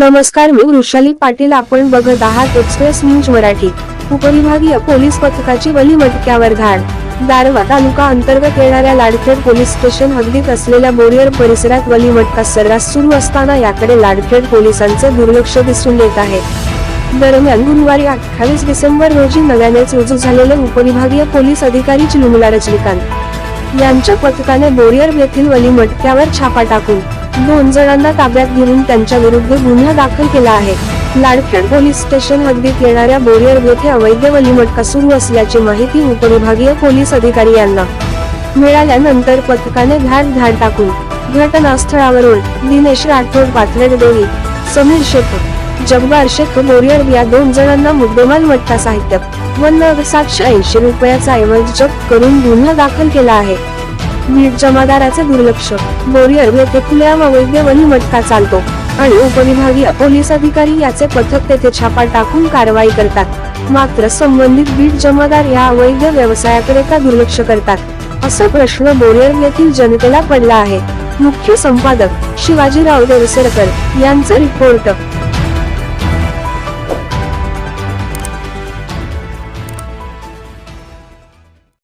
नमस्कार मी वृषाली पाटील. आपण बघत आहात एक्सप्रेस न्यूज मराठी. उपविभागीय पोलीस पथकाची वली मटक्यावर धाड दारवा तालुका अंतर्गत येणाऱ्या लाडखेड पोलीस स्टेशन हद्दीत असलेल्या बोरियर परिसरात वली मटका सर्रास सुरू असताना याकडे लाडखेड पोलिसांचे दुर्लक्ष दिसून येत आहे. दरम्यान गुरुवारी अठ्ठावीस डिसेंबर रोजी नव्यानेच रुजू झालेले उपविभागीय पोलीस अधिकारी चिलुमला रजनीकांत. यांच्या पथकाने बोरियर येथील वली मटक्यावर छापा टाकून दोन जणांना ताब्यात घेऊन त्यांच्या विरुद्ध गुन्हा दाखल केला आहे. लाडखेड पोलीस स्टेशन हद्दीत येणाऱ्या बोरियर येथे अवैध वलीमटका सुरू असल्याची माहिती उपविभागीय पोलीस अधिकारी यांना मिळाल्यानंतर पथकाने धाड धाड टाकून घटनास्थळावरून दिनेश राठोड पाथरेड देवी समीर शेख जगबार शेख बोरियर या दोन जणांना मुद्देमाल मटका साहित्य व नग सातशे ऐंशी रुपयाचा ऐवज जप्त करून गुन्हा दाखल केला आहे. वीट जमादाराचे दुर्लक्ष. बोरियर येथे खुलेआम अवैध वही मटका चालतो. आणि उपविभागीय पोलीस अधिकारी याचे पथक तेथे छापा टाकून कारवाई करतात. मात्र संबंधित बीट जमादार या अवैध व्यवसायाकडे का दुर्लक्ष करतात? असा प्रश्न बोरियर येथील जनतेला पडला आहे. मुख्य संपादक शिवाजीराव देवसरकर यांचं रिपोर्ट.